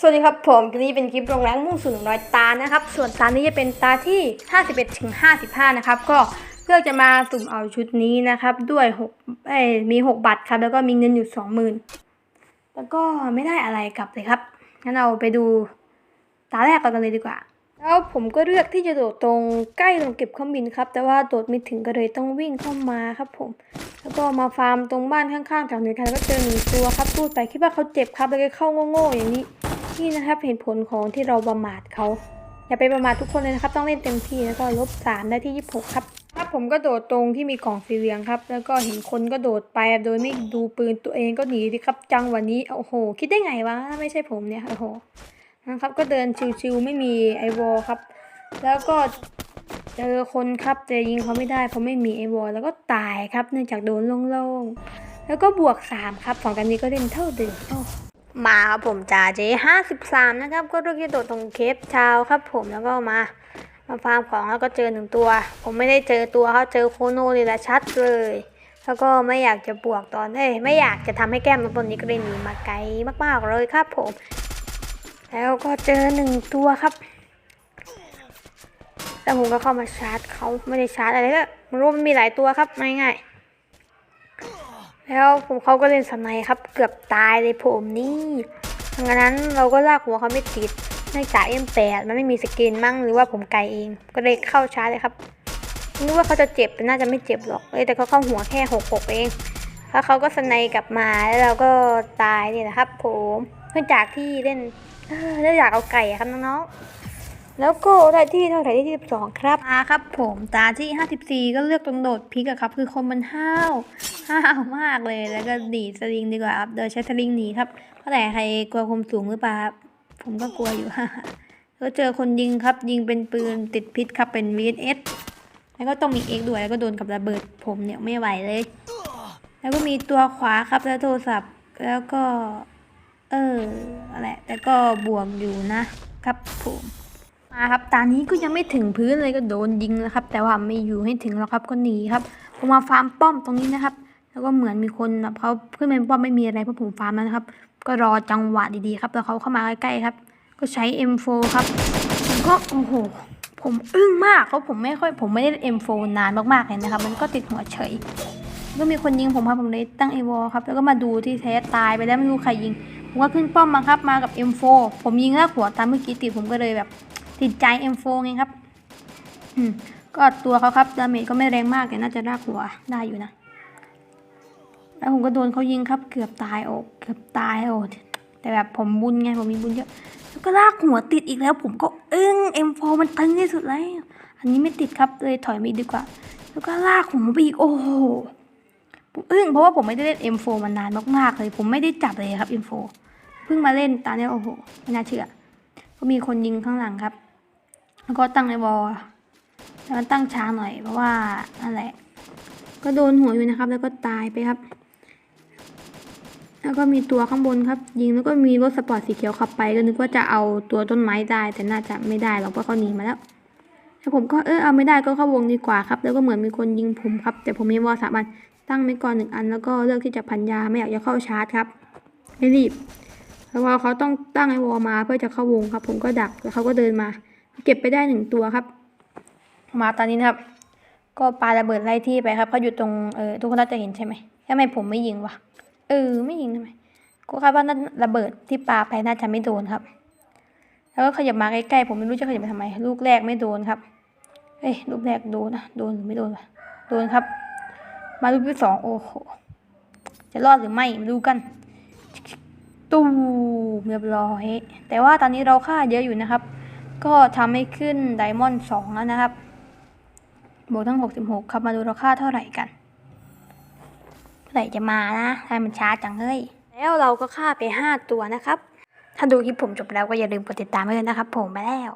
สวัสดีครับผมคลิปนี้เป็นคลิปโรงแรมมุ่งสู่หนึ่งร้อยตานะครับ ส่วนตานี้จะเป็นตาที่ 51ถึง55 นะครับ ก็เพื่อจะมาสุ่มเอาชุดนี้นะครับ ด้วย6เอ้มี 6 บัตรครับ แล้วก็มีเงินอยู่ 20,000 แล้วก็ไม่ได้อะไรกลับเลยครับงั้นเราไปดูตาแรกกันเลยดีกว่า แล้วผมก็เลือกที่จะโดดตรงใกล้ตรงเก็บเครื่องบินครับ แต่ว่าโดดไม่ถึงก็เลยต้องวิ่งเข้ามาครับผมแล้วก็มาฟาร์มตรงบ้านข้างๆจากหนึ่งคันแล้วก็เจอหนึ่งตัวครับพูดไปคิดว่าเขาเจ็บครับแล้วก็เข้าโง่ๆอย่างนี้ นี่นะครับเหตุผลของที่เราประมาทเขาอย่าไปประมาททุกคนเลยนะครับ ต้องเล่นเต็มที่แล้วก็ลบสามได้ที่ยี่สิบหกครับครับผมก็โดดตรงที่มีกล่องสีเหลืองครับ แล้วก็เห็นคนก็โดดไปโดยไม่ดูปืนตัวเองก็หนีดิครับ จังวะนี้โอ้โห คิดได้ไงวะไม่ใช่ผมเนี่ยโอ้โหนะครับ ก็เดินชิวๆไม่มีไอวอลครับ แล้วก็เจอคนครับแต่ยิงเขาไม่ได้เพราะไม่มีไอวอลแล้วก็ตายครับเนื่องจากโดนโล่งๆแล้วก็บวกสามครับสองกันนี้ก็เล่นเท่าเดิมโอ้ มาครับผมจ่าเจห้าสิบสามนะครับ ก็ลือกที่โดดตรงเคปชาวครับ ผมแล้วก็มา มาฟาร์มของแล้วก็เจอหนึ่งตัว ผมไม่ได้เจอตัวเขาเจอโคโนเลยละชัดเลย แล้วก็ไม่อยากจะบวกตอนเอ้ยไม่อยากจะทำให้แก้มตรงต้นนี้ก็เลยหนีมาไกลมากๆเลยครับผม แล้วก็เจอหนึ่งตัวครับแล้วผมก็เข้ามาชาร์จเขาไม่ได้ชาร์จอะไรก็ไม่รู้มันมีหลายตัวครับง่ายๆ แล้วผมเขาก็เล่นสไนด์ครับ เกือบตายเลยผมนี่ดังนั้นเราก็ลากหัวเขาไม่ติดเนื่องจาก M8 มันไม่มีสกินมั่งหรือว่าผมไกลเอง ก็เลยเข้าช้าเลยครับนึกว่าเขาจะเจ็บแต่น่าจะไม่เจ็บหรอกเอ้ยแต่เขาเข้าหัวแค่หกหกเองแล้วเขาก็สไนด์กลับมาแล้วเราก็ตายเนี่แหละครับ ผมเนื่องจากที่เล่นเนื่องจากเอาไก่ครับน้องๆ แล้วก็ได้ที่เท่าไหร่ที่ที่สองครับมาครับผมตาที่ห้าสิบสี่ก็เลือกตรงโดดพิกอะครับ คือคนมันห้าวห้าวมากเลยแล้วก็หนีสลิงดีกว่าครับโดยใช้สลิงหนีครับเพราะแต่ใครกลัวความสูงหรือเปล่าครับผมก็กลัวอยู่แล้วเจอคนยิงครับ ยิงเป็นปืนติดพิษครับเป็น VS แล้วก็ต้องมีเอ็กด้วยแล้วก็โดนกับระเบิดผมเนี่ยไม่ไหวเลย แล้วก็มีตัวขวาครับแล้วโทรศัพท์แล้วก็ เอออะไรแต่ก็บวกอยู่นะครับผม ครับตอนนี้ก็ยังไม่ถึงพื้นเลยก็โดนยิงแล้วครับ แต่ว่าไม่อยู่ให้ถึงแล้วครับก็หนีครับ ผมมาฟาร์มป้อมตรงนี้นะครับ แล้วก็เหมือนมีคนแบบเขาขึ้นมาป้อมไม่มีอะไรเพราะผมฟาร์มแล้วนะครับ ก็รอจังหวะดีๆครับ แล้วเขาเข้ามาใกล้ๆครับ ก็ใช้ M4 ครับผมก็โอ้โห ผมอึ้งมากเพราะผมไม่ค่อยผมไม่ได้ M4 นานมากๆเลยนะครับ มันก็ติดหัวเฉยก็มีคนยิงผมครับผมเลยตั้งไอวอลครับแล้วก็มาดูที่แท้ตายไปแล้วไม่รู้ใครยิง ผมก็ขึ้นป้อมมาครับมากับ M4 ผมยิงแล้วหัวตามเมื่อกี้ติดผมก็เลยแบบ ติดใจ M4 ไงครับ อืม ก็ตัวเขาครับดาเมจก็ไม่แรงมากแต่น่าจะรากหัวได้อยู่นะ แล้วผมก็โดนเขายิงครับ เกือบตายโอ้เกือบตายโอ้แต่แบบผมบุญไงผมมีบุญเยอะ แล้วก็ลากหัวติดอีกแล้ว ผมก็อึ้ง M4 มันตึงที่สุดแล้ว อันนี้ไม่ติดครับเลยถอยมาอีดีกว่า แล้วก็ลากหัวไปอีกโอ้โหผมอึ้งเพราะว่าผมไม่ได้เล่น M4 มานานมากๆเลย ผมไม่ได้จับเลยครับ M4 เพิ่งมาเล่นตอนนี้โอ้โหไม่น่าเชื่อก็มีคนยิงข้างหลังครับ แล้วก็ตั้งไอวอลแล้วมันตั้งช้าหน่อยเพราะว่านั่นแหละ ก็โดนหัวอยู่นะครับ แล้วก็ตายไปครับ แล้วก็มีตัวข้างบนครับ ยิงแล้วก็มีรถสปอร์ตสีเขียวขับไปก็นึกว่าจะเอาตัวต้นไม้ได้ แต่น่าจะไม่ได้หรอกเพราะเขาหนีมาแล้วแล้วผมก็เออเอาไม่ได้ก็เข้าวงดีกว่าครับ แล้วก็เหมือนมีคนยิงผมครับ แต่ผมมีวอลสามอันตั้งไว้ก่อนหนึ่งอัน แล้วก็เลือกที่จะพันยาไม่อยากจะเข้าชาร์จครับไม่รีบแล้วพอเขาต้องตั้งไอ้วอลมาเพื่อจะเข้าวงครับ ผมก็ดักแล้วเขาก็เดินมา เก็บไปได้หนึ่งตัวครับ มาตอนนี้นะครับ ก็ปาระเบิดไล่ที่ไปครับเขาอยู่ตรงเออทุกคนน่าจะเห็นใช่ไหมทำไมผมไม่ยิงวะเออไม่ยิงทำไมก็คาดว่านั่นระเบิดที่ปาไปน่าจะไม่โดนครับ แล้วก็ขยับมาใกล้ๆผมไม่รู้จะขยับไปทำไม ลูกแรกไม่โดนครับเอ้ยลูกแรกโดนนะโดนหรือไม่โดนวะโดนครับ มาลูกที่สองโอ้โหจะรอดหรือไม่มาดูกันตูมเรียบร้อย แต่ว่าตอนนี้เราค่าเยอะอยู่นะครับ ก็ทำให้ขึ้นไดมอนด์สองแล้วนะครับ บวกทั้งหกสิบหกครับมาดูราคาเท่าไหร่กันเท่าไหร่จะมานะทำไมมันช้าจังเฮ้ย แล้วเราก็ฆ่าไปห้าตัวนะครับ ถ้าดูคลิปผมจบแล้วก็อย่าลืมกดติดตามไว้เลยนะครับ ผมไปแล้ว